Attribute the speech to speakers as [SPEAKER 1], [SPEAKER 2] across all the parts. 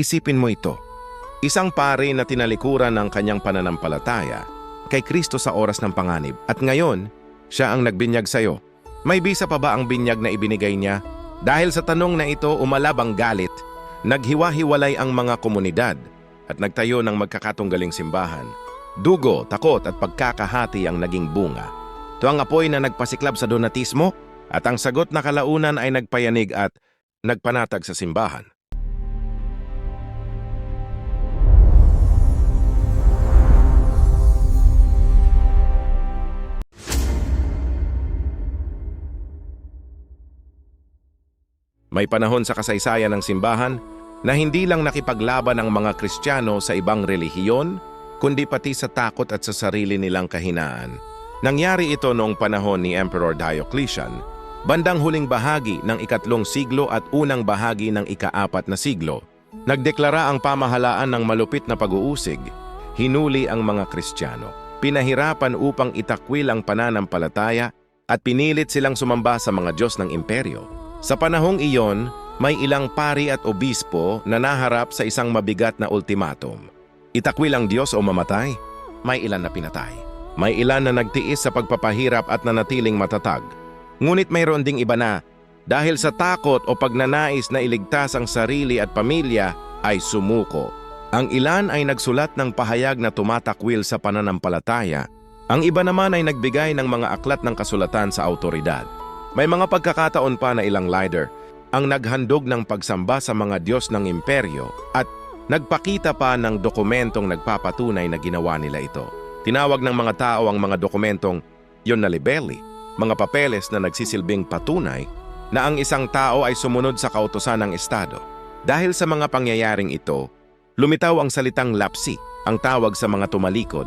[SPEAKER 1] Isipin mo ito. Isang pare na tinalikuran ng kanyang pananampalataya kay Kristo sa oras ng panganib at ngayon, siya ang nagbinyag sa iyo. May bisa pa ba ang binyag na ibinigay niya? Dahil sa tanong na ito umalab ang galit, naghiwa-hiwalay ang mga komunidad at nagtayo ng magkakatunggaling simbahan. Dugo, takot at pagkakahati ang naging bunga. Ito ang apoy na nagpasiklab sa donatismo at ang sagot na kalaunan ay nagpayanig at nagpanatag sa simbahan. May panahon sa kasaysayan ng simbahan na hindi lang nakipaglaban ang mga Kristiyano sa ibang relihiyon, kundi pati sa takot at sa sarili nilang kahinaan. Nangyari ito noong panahon ni Emperor Diocletian, bandang huling bahagi ng ikatlong siglo at unang bahagi ng ikaapat na siglo. Nagdeklara ang pamahalaan ng malupit na pag-uusig, hinuli ang mga Kristiyano, pinahirapan upang itakwil ang pananampalataya at pinilit silang sumamba sa mga Diyos ng imperyo. Sa panahong iyon, may ilang pari at obispo na naharap sa isang mabigat na ultimatum. Itakwil ang Diyos o mamatay? May ilan na pinatay. May ilan na nagtiis sa pagpapahirap at nanatiling matatag. Ngunit mayroon ding iba na, dahil sa takot o pagnanais na iligtas ang sarili at pamilya, ay sumuko. Ang ilan ay nagsulat ng pahayag na tumatakwil sa pananampalataya. Ang iba naman ay nagbigay ng mga aklat ng kasulatan sa autoridad. May mga pagkakataon pa na ilang leader ang naghandog ng pagsamba sa mga Diyos ng imperyo at nagpakita pa ng dokumentong nagpapatunay na ginawa nila ito. Tinawag ng mga tao ang mga dokumentong yon na libeli, mga papeles na nagsisilbing patunay na ang isang tao ay sumunod sa kautosan ng Estado. Dahil sa mga pangyayaring ito, lumitaw ang salitang lapsi, ang tawag sa mga tumalikod.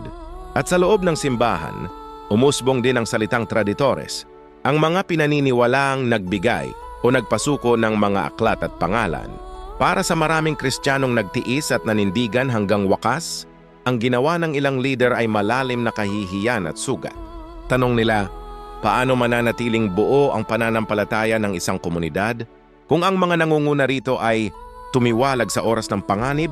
[SPEAKER 1] At sa loob ng simbahan, umusbong din ang salitang traditores, ang mga pinaniniwalaang nagbigay o nagpasuko ng mga aklat at pangalan. Para sa maraming Kristiyanong nagtiis at nanindigan hanggang wakas, ang ginawa ng ilang leader ay malalim na kahihiyan at sugat. Tanong nila, paano mananatiling buo ang pananampalataya ng isang komunidad kung ang mga nangunguna rito ay tumiwalag sa oras ng panganib,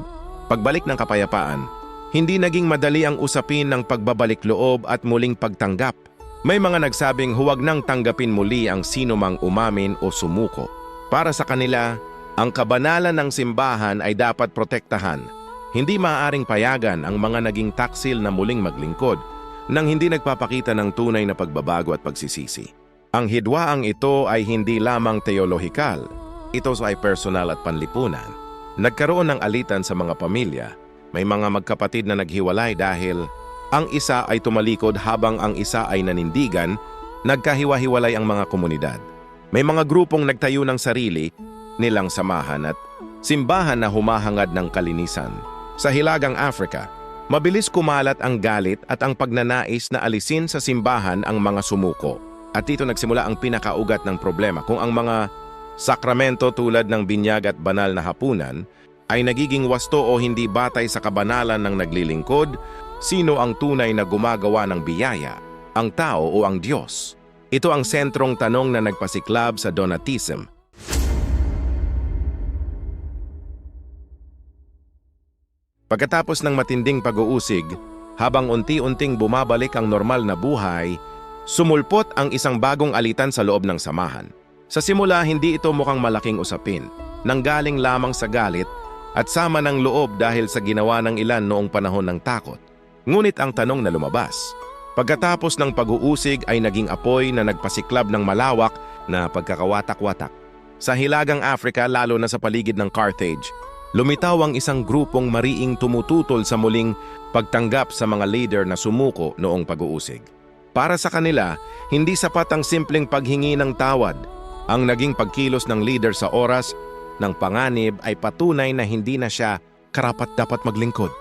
[SPEAKER 1] pagbalik ng kapayapaan, hindi naging madali ang usapin ng pagbabalik loob at muling pagtanggap. May mga nagsabing huwag nang tanggapin muli ang sino mang umamin o sumuko. Para sa kanila, ang kabanalan ng simbahan ay dapat protektahan. Hindi maaaring payagan ang mga naging taksil na muling maglingkod nang hindi nagpapakita ng tunay na pagbabago at pagsisisi. Ang hidwaang ito ay hindi lamang teolohikal, ito ay personal at panlipunan. Nagkaroon ng alitan sa mga pamilya, may mga magkapatid na naghiwalay dahil ang isa ay tumalikod habang ang isa ay nanindigan, nagkahiwa-hiwalay ang mga komunidad. May mga grupong nagtayo ng sarili, nilang samahan at simbahan na humahangad ng kalinisan. Sa Hilagang Africa, mabilis kumalat ang galit at ang pagnanais na alisin sa simbahan ang mga sumuko. At dito nagsimula ang pinakaugat ng problema kung ang mga sakramento tulad ng binyag at banal na hapunan ay nagiging wasto o hindi batay sa kabanalan ng naglilingkod, sino ang tunay na gumagawa ng biyaya, ang tao o ang Diyos? Ito ang sentrong tanong na nagpasiklab sa Donatism. Pagkatapos ng matinding pag-uusig, habang unti-unting bumabalik ang normal na buhay, sumulpot ang isang bagong alitan sa loob ng samahan. Sa simula, hindi ito mukhang malaking usapin, nanggaling lamang sa galit at sama ng loob dahil sa ginawa ng ilan noong panahon ng takot. Ngunit ang tanong na lumabas, pagkatapos ng pag-uusig ay naging apoy na nagpasiklab ng malawak na pagkakawatak-watak. Sa Hilagang Africa, lalo na sa paligid ng Carthage, lumitaw ang isang grupong mariing tumututol sa muling pagtanggap sa mga leader na sumuko noong pag-uusig. Para sa kanila, hindi sapat ang simpleng paghingi ng tawad. Ang naging pagkilos ng leader sa oras ng panganib ay patunay na hindi na siya karapat-dapat maglingkod.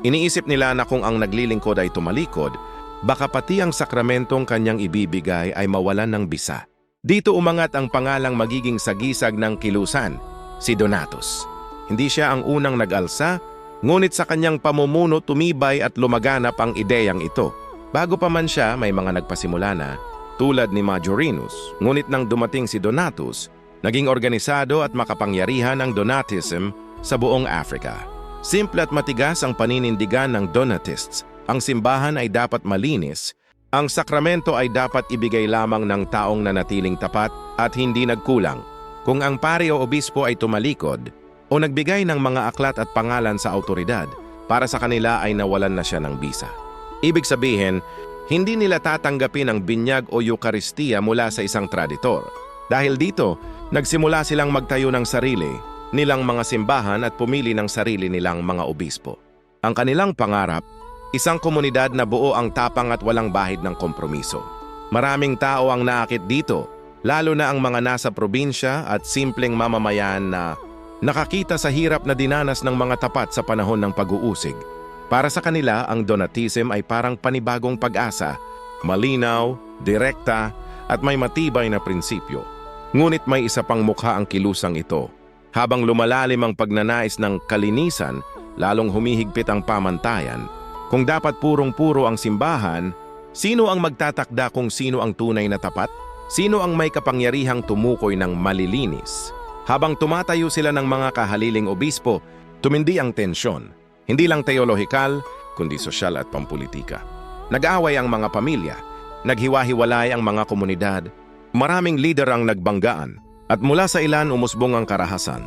[SPEAKER 1] Iniisip nila na kung ang naglilingkod ay tumalikod, baka pati ang sakramentong kanyang ibibigay ay mawalan ng bisa. Dito umangat ang pangalang magiging sagisag ng kilusan, si Donatus. Hindi siya ang unang nag-alsa, ngunit sa kanyang pamumuno tumibay at lumaganap ang ideyang ito. Bago pa man siya, may mga nagpasimula na, tulad ni Majorinus, ngunit nang dumating si Donatus, naging organisado at makapangyarihan ang Donatism sa buong Africa. Simple at matigas ang paninindigan ng Donatists. Ang simbahan ay dapat malinis, ang sakramento ay dapat ibigay lamang ng taong nanatiling tapat at hindi nagkulang. Kung ang pari o obispo ay tumalikod o nagbigay ng mga aklat at pangalan sa autoridad, para sa kanila ay nawalan na siya ng bisa. Ibig sabihin, hindi nila tatanggapin ang binyag o Eukaristiya mula sa isang traditor. Dahil dito, nagsimula silang magtayo ng sarili nilang mga simbahan at pumili ng sarili nilang mga obispo. Ang kanilang pangarap, isang komunidad na buo ang tapang at walang bahid ng kompromiso. Maraming tao ang naakit dito, lalo na ang mga nasa probinsya at simpleng mamamayan na nakakita sa hirap na dinanas ng mga tapat sa panahon ng pag-uusig. Para sa kanila, ang Donatism ay parang panibagong pag-asa, malinaw, direkta, at may matibay na prinsipyo. Ngunit may isa pang mukha ang kilusang ito. Habang lumalalim ang pagnanais ng kalinisan, lalong humihigpit ang pamantayan. Kung dapat purong-puro ang simbahan, sino ang magtatakda kung sino ang tunay na tapat? Sino ang may kapangyarihang tumukoy ng malilinis? Habang tumatayo sila ng mga kahaliling obispo, tumindi ang tensyon. Hindi lang teolohikal, kundi sosyal at pampolitika. Nag-away ang mga pamilya, naghiwa-hiwalay ang mga komunidad, maraming lider ang nagbanggaan, at mula sa ilan umusbong ang karahasan.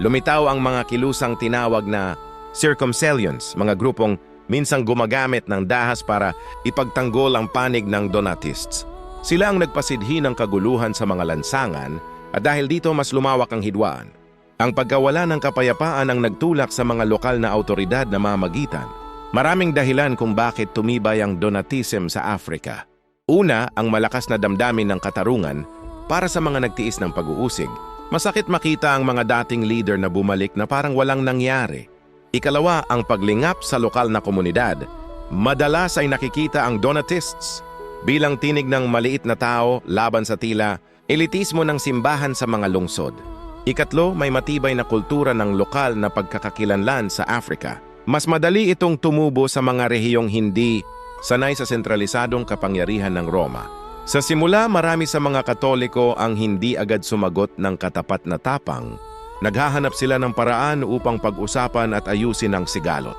[SPEAKER 1] Lumitaw ang mga kilusang tinawag na circumcellions, mga grupong minsang gumagamit ng dahas para ipagtanggol ang panig ng Donatists. Sila ang nagpasidhi ng kaguluhan sa mga lansangan at dahil dito mas lumawak ang hidwaan. Ang pagkawala ng kapayapaan ang nagtulak sa mga lokal na autoridad na mamagitan. Maraming dahilan kung bakit tumibay ang Donatism sa Africa. Una, ang malakas na damdamin ng katarungan para sa mga nagtiis ng pag-uusig. Masakit makita ang mga dating leader na bumalik na parang walang nangyari. Ikalawa, ang paglingap sa lokal na komunidad. Madalas ay nakikita ang Donatists bilang tinig ng maliit na tao laban sa tila elitismo ng simbahan sa mga lungsod. Ikatlo, may matibay na kultura ng lokal na pagkakakilanlan sa Africa. Mas madali itong tumubo sa mga rehiyong hindi sanay sa sentralisadong kapangyarihan ng Roma. Sa simula, marami sa mga Katoliko ang hindi agad sumagot ng katapat na tapang. Naghahanap sila ng paraan upang pag-usapan at ayusin ang sigalot.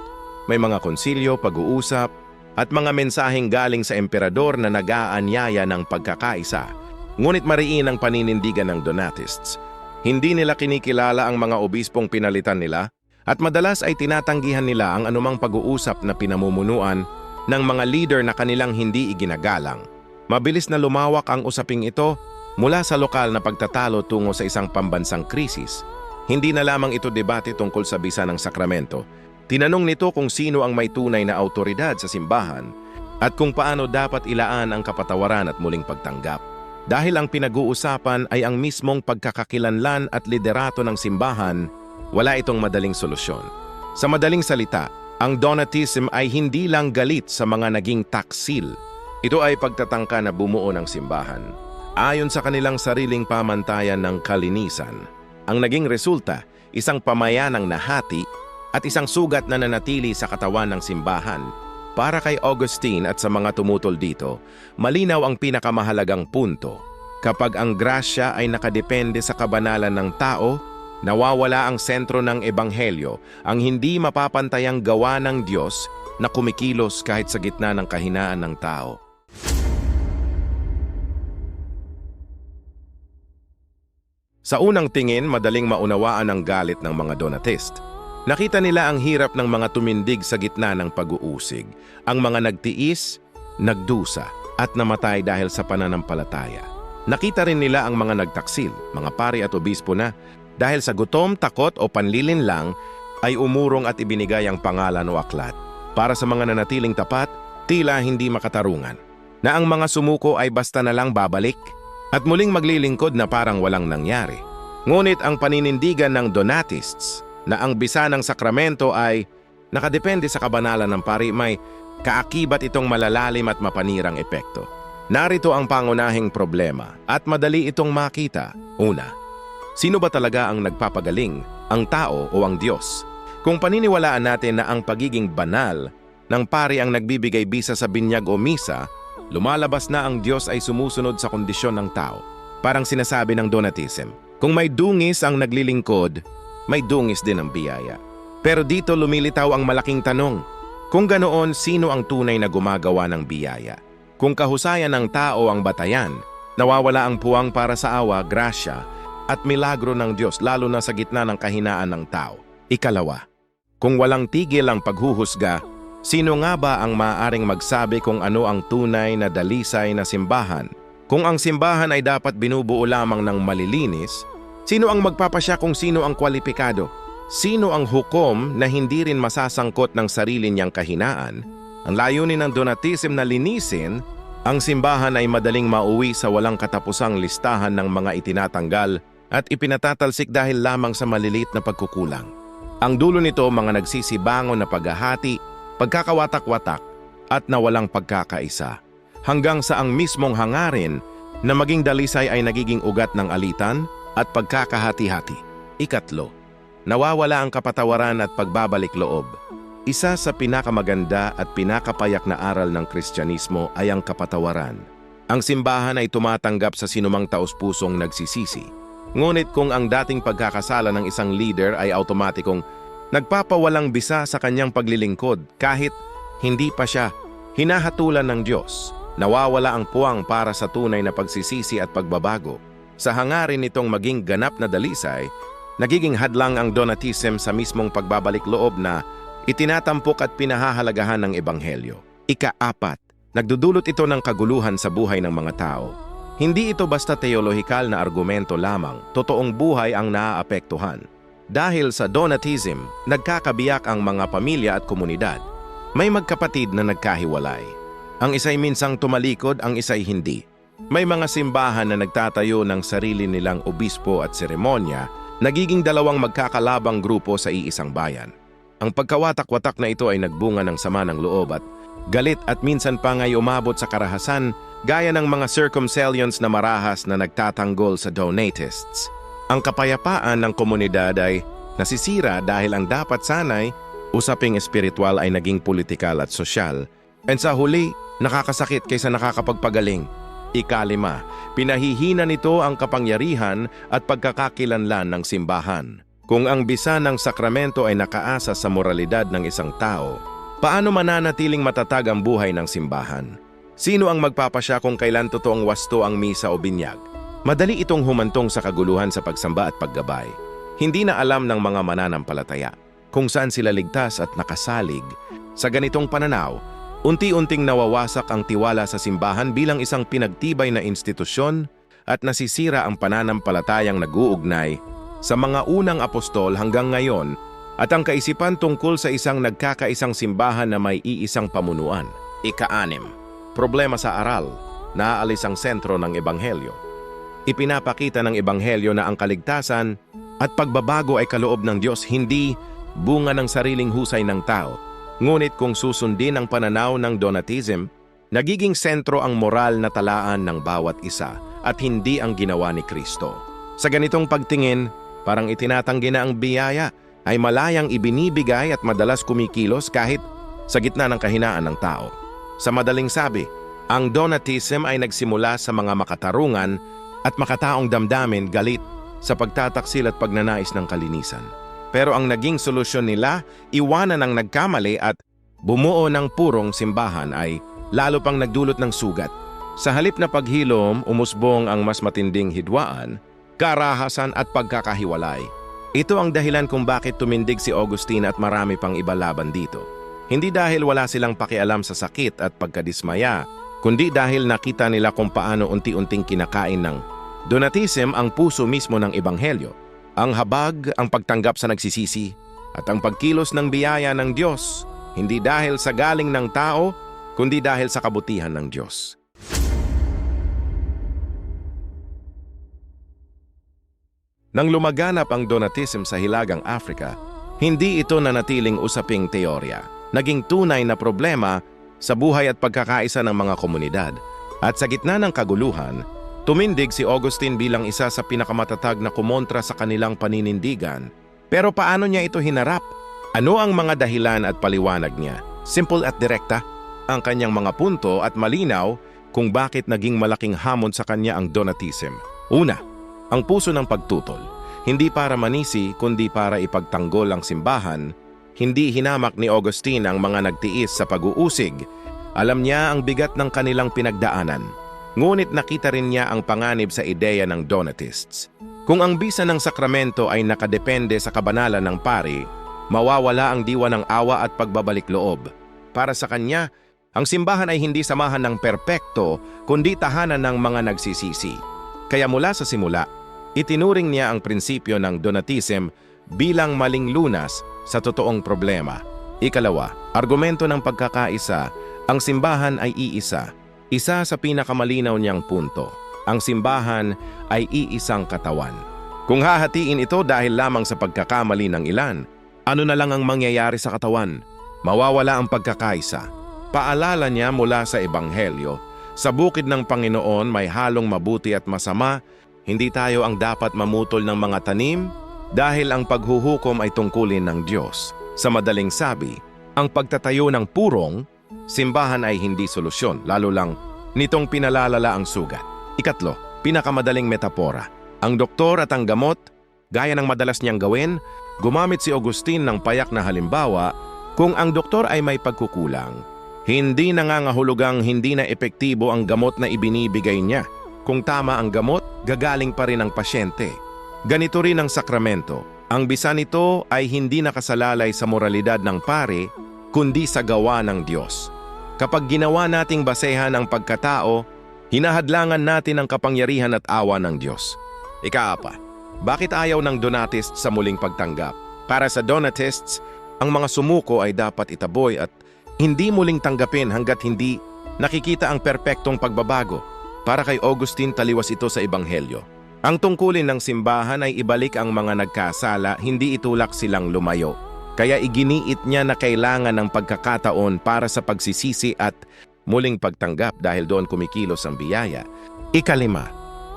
[SPEAKER 1] May mga konsilyo, pag-uusap, at mga mensaheng galing sa emperador na nag-aanyaya ng pagkakaisa. Ngunit mariin ang paninindigan ng Donatists. Hindi nila kinikilala ang mga obispong pinalitan nila at madalas ay tinatanggihan nila ang anumang pag-uusap na pinamumunuan ng mga leader na kanilang hindi iginagalang. Mabilis na lumawak ang usaping ito mula sa lokal na pagtatalo tungo sa isang pambansang krisis. Hindi na lamang ito debate tungkol sa bisa ng sakramento. Tinanong nito kung sino ang may tunay na autoridad sa simbahan at kung paano dapat ilaan ang kapatawaran at muling pagtanggap. Dahil ang pinag-uusapan ay ang mismong pagkakakilanlan at liderato ng simbahan, wala itong madaling solusyon. Sa madaling salita, ang Donatism ay hindi lang galit sa mga naging taksil. Ito ay pagtatangka na bumuo ng simbahan. Ayon sa kanilang sariling pamantayan ng kalinisan, ang naging resulta, isang pamayanang nahati at isang sugat na nanatili sa katawan ng simbahan para kay Augustine at sa mga tumutol dito, malinaw ang pinakamahalagang punto. Kapag ang grasya ay nakadepende sa kabanalan ng tao, nawawala ang sentro ng ebanghelyo, ang hindi mapapantayang gawa ng Diyos na kumikilos kahit sa gitna ng kahinaan ng tao. Sa unang tingin, madaling maunawaan ang galit ng mga Donatist. Nakita nila ang hirap ng mga tumindig sa gitna ng pag-uusig, ang mga nagtiis, nagdusa, at namatay dahil sa pananampalataya. Nakita rin nila ang mga nagtaksil, mga pari at obispo na, dahil sa gutom, takot o panlilin lang, ay umurong at ibinigay ang pangalan o aklat. Para sa mga nanatiling tapat, tila hindi makatarungan. Na ang mga sumuko ay basta na lang babalik at muling maglilingkod na parang walang nangyari. Ngunit ang paninindigan ng Donatists na ang bisa ng sakramento ay nakadepende sa kabanalan ng pari may kaakibat itong malalalim at mapanirang epekto. Narito ang pangunahing problema at madali itong makita. Una, sino ba talaga ang nagpapagaling, ang tao o ang Diyos? Kung paniniwalaan natin na ang pagiging banal ng pari ang nagbibigay bisa sa binyag o misa, lumalabas na ang Diyos ay sumusunod sa kondisyon ng tao. Parang sinasabi ng Donatism, kung may dungis ang naglilingkod, may dungis din ang biyaya. Pero dito lumilitaw ang malaking tanong. Kung ganoon, sino ang tunay na gumagawa ng biyaya? Kung kahusayan ng tao ang batayan, nawawala ang puwang para sa awa, grasya, at milagro ng Diyos lalo na sa gitna ng kahinaan ng tao. Ikalawa, kung walang tigil ang paghuhusga, sino nga ba ang maaaring magsabi kung ano ang tunay na dalisay na simbahan? Kung ang simbahan ay dapat binubuo lamang ng malilinis, sino ang magpapasya kung sino ang kwalipikado? Sino ang hukom na hindi rin masasangkot ng sarili niyang kahinaan? Ang layunin ng donatism na linisin, ang simbahan ay madaling mauwi sa walang katapusang listahan ng mga itinatanggal at ipinatatalsik dahil lamang sa malilit na pagkukulang. Ang dulo nito mga nagsisibangon na paghahati, pagkakawatak-watak at nawalang pagkakaisa. Hanggang sa ang mismong hangarin na maging dalisay ay nagiging ugat ng alitan at pagkakahati-hati. Ikatlo, nawawala ang kapatawaran at pagbabalik loob. Isa sa pinakamaganda at pinakapayak na aral ng Kristyanismo ay ang kapatawaran. Ang simbahan ay tumatanggap sa sinumang taos-pusong nagsisisi. Ngunit kung ang dating pagkakasala ng isang leader ay automatikong nagpapawalang bisa sa kanyang paglilingkod kahit hindi pa siya hinahatulan ng Diyos, nawawala ang puwang para sa tunay na pagsisisi at pagbabago. Sa hangarin nitong maging ganap na dalisay, nagiging hadlang ang donatism sa mismong pagbabalik loob na itinatampok at pinahahalagahan ng Ebanghelyo. Ika-apat, nagdudulot ito ng kaguluhan sa buhay ng mga tao. Hindi ito basta teolohikal na argumento lamang, totoong buhay ang naaapektuhan. Dahil sa donatism, nagkakabiyak ang mga pamilya at komunidad. May magkapatid na nagkahiwalay. Ang isa'y minsang tumalikod, ang isa'y hindi. May mga simbahan na nagtatayo ng sarili nilang obispo at seremonya, nagiging dalawang magkakalabang grupo sa iisang bayan. Ang pagkawatak-watak na ito ay nagbunga ng sama ng loob at galit at minsan pa nga'y umabot sa karahasan gaya ng mga circumcellions na marahas na nagtatanggol sa donatists. Ang kapayapaan ng komunidad ay nasisira dahil ang dapat sanay usaping espiritual ay naging politikal at sosyal. And sa huli, nakakasakit kaysa nakakapagpagaling. Ikalima, pinahihina nito ang kapangyarihan at pagkakakilanlan ng simbahan. Kung ang bisa ng sakramento ay nakaasa sa moralidad ng isang tao, paano mananatiling matatag ang buhay ng simbahan? Sino ang magpapasya kung kailan totoong wasto ang misa o binyag? Madali itong humantong sa kaguluhan sa pagsamba at paggabay. Hindi na alam ng mga mananampalataya kung saan sila ligtas at nakasalig. Sa ganitong pananaw, unti-unting nawawasak ang tiwala sa simbahan bilang isang pinagtibay na institusyon at nasisira ang pananampalatayang nag-uugnay sa mga unang apostol hanggang ngayon at ang kaisipan tungkol sa isang nagkakaisang simbahan na may iisang pamunuan. Ika-anim, problema sa aral, naaalis ang sentro ng Ebanghelyo. Ipinapakita ng Ebanghelyo na ang kaligtasan at pagbabago ay kaloob ng Diyos hindi bunga ng sariling husay ng tao. Ngunit kung susundin ang pananaw ng Donatism, nagiging sentro ang moral na talaan ng bawat isa at hindi ang ginawa ni Kristo. Sa ganitong pagtingin, parang itinatanggi na ang biyaya ay malayang ibinibigay at madalas kumikilos kahit sa gitna ng kahinaan ng tao. Sa madaling sabi, ang Donatism ay nagsimula sa mga makatarungan at makataong damdamin galit sa pagtataksil at pagnanais ng kalinisan. Pero ang naging solusyon nila, iwanan ang nagkamali at bumuo ng purong simbahan ay lalo pang nagdulot ng sugat. Sa halip na paghilom, umusbong ang mas matinding hidwaan, karahasan at pagkakahiwalay. Ito ang dahilan kung bakit tumindig si Augustine at marami pang iba laban dito. Hindi dahil wala silang pakialam sa sakit at pagkadismaya, kundi dahil nakita nila kung paano unti-unting kinakain ng Donatism ang puso mismo ng Ebanghelyo. Ang habag, ang pagtanggap sa nagsisisi, at ang pagkilos ng biyaya ng Diyos, hindi dahil sa galing ng tao, kundi dahil sa kabutihan ng Diyos. Nang lumaganap ang Donatism sa Hilagang Africa, hindi ito nanatiling usaping teorya. Naging tunay na problema sa buhay at pagkakaisa ng mga komunidad. At sa gitna ng kaguluhan, tumindig si Augustine bilang isa sa pinakamatatag na kumontra sa kanilang paninindigan. Pero paano niya ito hinarap? Ano ang mga dahilan at paliwanag niya? Simple at direkta, ang kanyang mga punto at malinaw kung bakit naging malaking hamon sa kanya ang Donatism. Una, ang puso ng pagtutol. hindi para manisi kundi para ipagtanggol ang simbahan, hindi hinamak ni Augustine ang mga nagtiis sa pag-uusig. Alam niya ang bigat ng kanilang pinagdaanan. Ngunit nakita rin niya ang panganib sa ideya ng Donatists. Kung ang bisa ng sakramento ay nakadepende sa kabanalan ng pari, mawawala ang diwa ng awa at pagbabalik loob. Para sa kanya, ang simbahan ay hindi samahan ng perpekto, kundi tahanan ng mga nagsisisi. Kaya mula sa simula, itinuring niya ang prinsipyo ng Donatism bilang maling lunas sa totoong problema. Ikalawa, argumento ng pagkakaisa, ang simbahan ay iisa. Isa sa pinakamalinaw niyang punto, ang simbahan ay iisang katawan. Kung hahatiin ito dahil lamang sa pagkakamali ng ilan, ano na lang ang mangyayari sa katawan? Mawawala ang pagkakaisa. Paalala niya mula sa Ebanghelyo, sa bukid ng Panginoon may halong mabuti at masama, hindi tayo ang dapat mamutol ng mga tanim dahil ang paghuhukom ay tungkulin ng Diyos. Sa madaling sabi, ang pagtatayo ng purong, simbahan ay hindi solusyon, lalo lang nitong pinalalala ang sugat. Ikatlo, pinakamadaling metapora. Ang doktor at ang gamot, gaya ng madalas niyang gawin, gumamit si Agustin ng payak na halimbawa kung ang doktor ay may pagkukulang. Hindi nangangahulugang hindi na epektibo ang gamot na ibinibigay niya. Kung tama ang gamot, gagaling pa rin ang pasyente. Ganito rin ang sakramento. Ang bisa nito ay hindi nakasalalay sa moralidad ng pare, kundi sa gawa ng Diyos. Kapag ginawa nating basehan ang pagkatao, hinahadlangan natin ang kapangyarihan at awa ng Diyos. Ikaapa, bakit ayaw ng Donatists sa muling pagtanggap? Para sa Donatists, ang mga sumuko ay dapat itaboy at hindi muling tanggapin hanggat hindi nakikita ang perpektong pagbabago. Para kay Augustine taliwas ito sa Ebanghelyo. Ang tungkulin ng simbahan ay ibalik ang mga nagkasala, hindi itulak silang lumayo. Kaya iginiit niya na kailangan ng pagkakataon para sa pagsisisi at muling pagtanggap dahil doon kumikilos ang biyaya. Ikalima,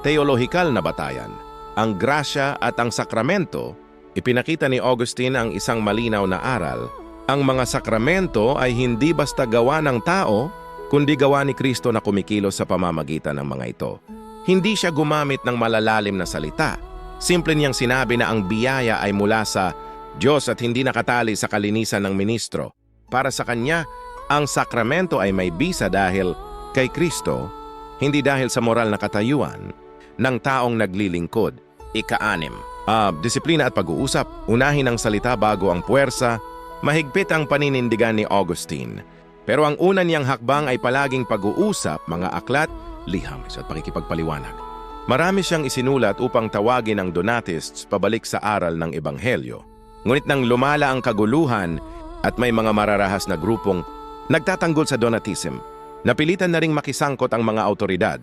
[SPEAKER 1] teolohikal na batayan. Ang grasya at ang sakramento, ipinakita ni Augustine ang isang malinaw na aral. Ang mga sakramento ay hindi basta gawa ng tao, kundi gawa ni Kristo na kumikilos sa pamamagitan ng mga ito. Hindi siya gumamit ng malalalim na salita. Simple niyang sinabi na ang biyaya ay mula sa Diyos at hindi nakatali sa kalinisan ng ministro. Para sa kanya, ang sakramento ay may bisa dahil kay Kristo, hindi dahil sa moral na katayuan ng taong naglilingkod. Ika-anim. Ah, disiplina at pag-uusap, unahin ang salita bago ang puwersa, mahigpit ang paninindigan ni Augustine. Pero ang una niyang hakbang ay palaging pag-uusap, mga aklat, liham at pakikipagpaliwanag. Marami siyang isinulat upang tawagin ang Donatists pabalik sa aral ng Ebanghelyo. Ngunit nang lumala ang kaguluhan at may mga mararahas na grupong nagtatanggol sa Donatism, napilitan na ring makisangkot ang mga autoridad.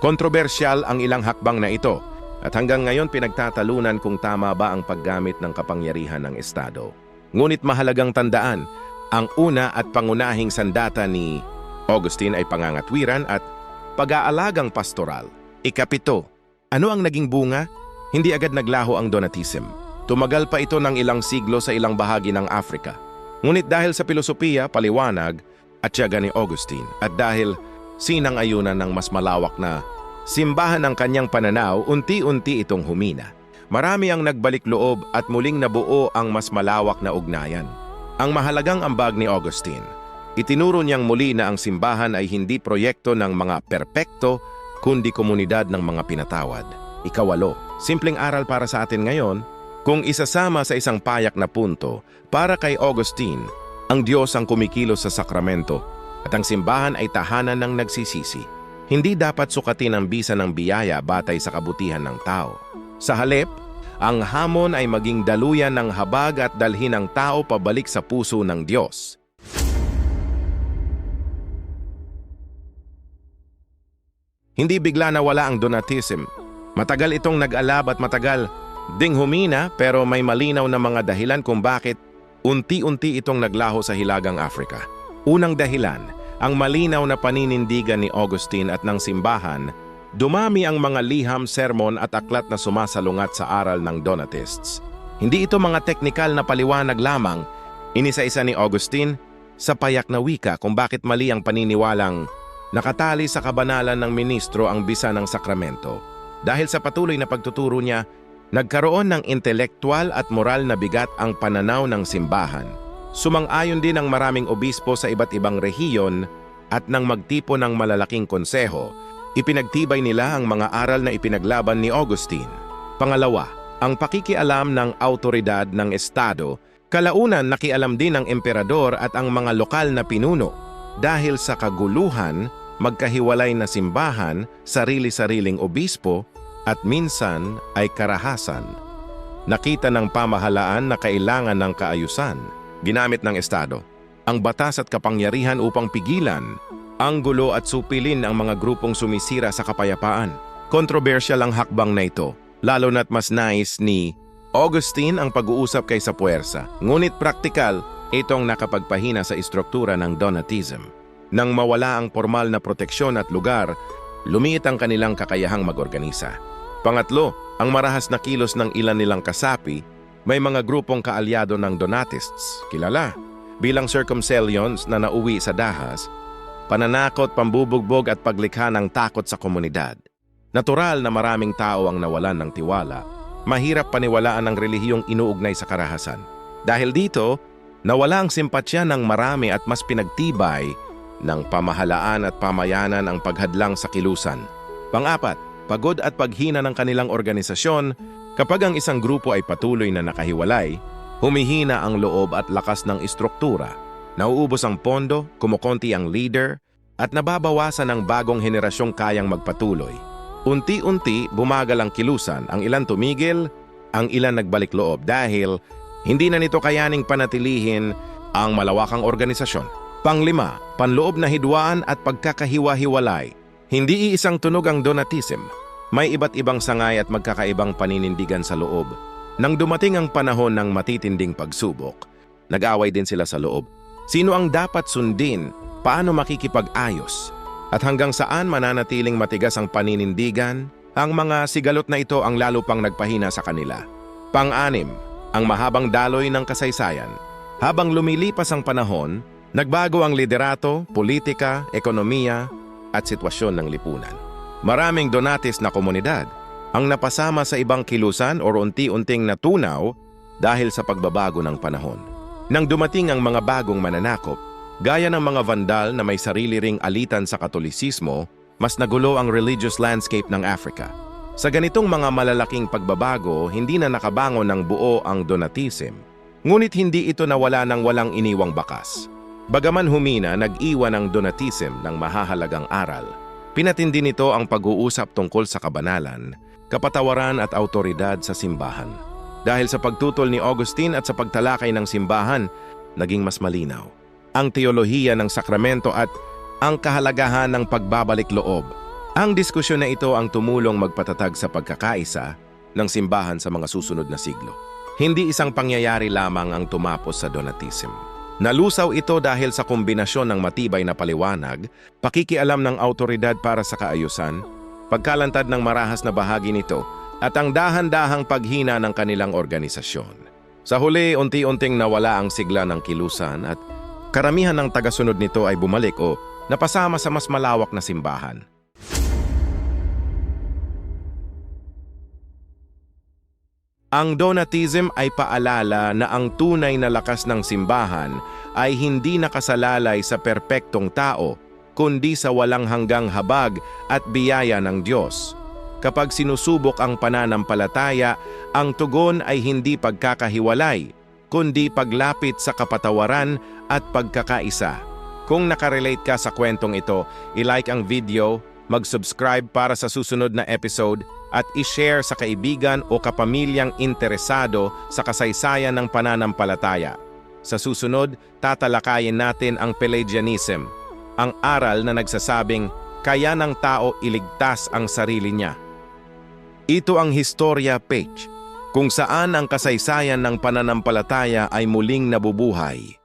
[SPEAKER 1] Kontrobersyal ang ilang hakbang na ito at hanggang ngayon pinagtatalunan kung tama ba ang paggamit ng kapangyarihan ng Estado. Ngunit mahalagang tandaan, ang una at pangunahing sandata ni Augustine ay pangangatwiran at pag-aalagang pastoral. Ikapito, ano ang naging bunga? Hindi agad naglaho ang Donatism. Tumagal pa ito ng ilang siglo sa ilang bahagi ng Afrika. Ngunit dahil sa filosofiya, paliwanag, at tiyaga ni Augustine, at dahil sinang-ayunan ng mas malawak na simbahan ng kanyang pananaw, unti-unti itong humina. Marami ang nagbalik loob at muling nabuo ang mas malawak na ugnayan. Ang mahalagang ambag ni Augustine, itinuro niyang muli na ang simbahan ay hindi proyekto ng mga perpekto, kundi komunidad ng mga pinatawad. Ikawalo, simpleng aral para sa atin ngayon, kung isasama sa isang payak na punto, para kay Augustine, ang Diyos ang kumikilos sa sakramento at ang simbahan ay tahanan ng nagsisisi. Hindi dapat sukatin ang bisa ng biyaya batay sa kabutihan ng tao. Sa halip, ang hamon ay maging daluyan ng habag at dalhin ang tao pabalik sa puso ng Diyos. Hindi bigla na wala ang Donatism. Matagal itong nag-alab at matagal ding humina pero may malinaw na mga dahilan kung bakit unti-unti itong naglaho sa Hilagang Afrika. Unang dahilan, ang malinaw na paninindigan ni Augustine at ng simbahan, dumami ang mga liham, sermon at aklat na sumasalungat sa aral ng Donatists. Hindi ito mga teknikal na paliwanag lamang, inisa-isa ni Augustine sa payak na wika kung bakit mali ang paniniwalang nakatali sa kabanalan ng ministro ang bisa ng sakramento. Dahil sa patuloy na pagtuturo niya, Nagkaroon ng intelektual at moral na bigat ang pananaw ng simbahan. Sumang-ayon din ang maraming obispo sa iba't ibang rehiyon at nang magtipo ng malalaking konseho, ipinagtibay nila ang mga aral na ipinaglaban ni Augustine. Pangalawa, ang pakikialam ng autoridad ng Estado, kalaunan nakialam din ng emperador at ang mga lokal na pinuno. Dahil sa kaguluhan, magkahiwalay na simbahan, sarili-sariling obispo, at minsan ay karahasan. Nakita ng pamahalaan na kailangan ng kaayusan, ginamit ng Estado, ang batas at kapangyarihan upang pigilan ang gulo at supilin ang mga grupong sumisira sa kapayapaan. Kontrobersyal ang hakbang na ito, lalo na't mas nais ni Augustine ang pag-uusap kaysa puwersa. Ngunit praktikal, itong nakapagpahina sa istruktura ng Donatism. Nang mawala ang formal na proteksyon at lugar, lumiit ang kanilang kakayahang mag-organisa. Pangatlo, ang marahas na kilos ng ilan nilang kasapi, may mga grupong kaalyado ng Donatists, kilala, bilang circumcellions na nauwi sa dahas, pananakot, pambubugbog at paglikha ng takot sa komunidad. Natural na maraming tao ang nawalan ng tiwala, mahirap paniwalaan ang relihiyong inuugnay sa karahasan. Dahil dito, nawala ang simpatsya ng marami at mas pinagtibay ng pamahalaan at pamayanan ang paghadlang sa kilusan. Pang-apat, pagod at paghina ng kanilang organisasyon kapag ang isang grupo ay patuloy na nakahiwalay, humihina ang loob at lakas ng istruktura. Nauubos ang pondo, kumukonti ang leader, at nababawasan ang bagong henerasyong kayang magpatuloy. Unti-unti bumagal ang kilusan, ang ilan tumigil, ang ilan nagbalik loob dahil hindi na nito kayaning panatilihin ang malawakang organisasyon. Panglima, panloob na hidwaan at pagkakahiwa-hiwalay. Hindi iisang tunog ang donatism. May iba't ibang sangay at magkakaibang paninindigan sa loob. Nang dumating ang panahon ng matitinding pagsubok, nag-away din sila sa loob. Sino ang dapat sundin? Paano makikipag-ayos? At hanggang saan mananatiling matigas ang paninindigan? Ang mga sigalot na ito ang lalo pang nagpahina sa kanila. Pang-anim, ang mahabang daloy ng kasaysayan. Habang lumilipas ang panahon, nagbago ang liderato, politika, ekonomiya, at sitwasyon ng lipunan. Maraming donatis na komunidad ang napasama sa ibang kilusan o unti-unting natunaw dahil sa pagbabago ng panahon. Nang dumating ang mga bagong mananakop, gaya ng mga vandal na may sarili ring alitan sa katolisismo, mas nagulo ang religious landscape ng Africa. Sa ganitong mga malalaking pagbabago, hindi na nakabangon ng buo ang donatism. Ngunit hindi ito nawala ng walang iniwang bakas. Bagaman humina, nag-iwan ang donatism ng mahahalagang aral. Pinatindi nito ang pag-uusap tungkol sa kabanalan, kapatawaran at autoridad sa simbahan. Dahil sa pagtutol ni Augustine at sa pagtalakay ng simbahan, naging mas malinaw. Ang teolohiya ng sakramento at ang kahalagahan ng pagbabalik loob. Ang diskusyon na ito ang tumulong magpatatag sa pagkakaisa ng simbahan sa mga susunod na siglo. Hindi isang pangyayari lamang ang tumapos sa donatism. Nalusaw ito dahil sa kombinasyon ng matibay na paliwanag, pakikialam ng autoridad para sa kaayusan, pagkalantad ng marahas na bahagi nito, at ang dahan-dahang paghina ng kanilang organisasyon. Sa huli, unti-unting nawala ang sigla ng kilusan at karamihan ng tagasunod nito ay bumalik o napasama sa mas malawak na simbahan. Ang donatism ay paalala na ang tunay na lakas ng simbahan ay hindi nakasalalay sa perpektong tao, kundi sa walang hanggang habag at biyaya ng Diyos. Kapag sinusubok ang pananampalataya, ang tugon ay hindi pagkakahiwalay, kundi paglapit sa kapatawaran at pagkakaisa. Kung nakarelate ka sa kwentong ito, ilike ang video, mag-subscribe para sa susunod na episode at i-share sa kaibigan o kapamilyang interesado sa kasaysayan ng pananampalataya. Sa susunod, tatalakayin natin ang Pelagianism, ang aral na nagsasabing kaya ng tao iligtas ang sarili niya. Ito ang Historia page, kung saan ang kasaysayan ng pananampalataya ay muling nabubuhay.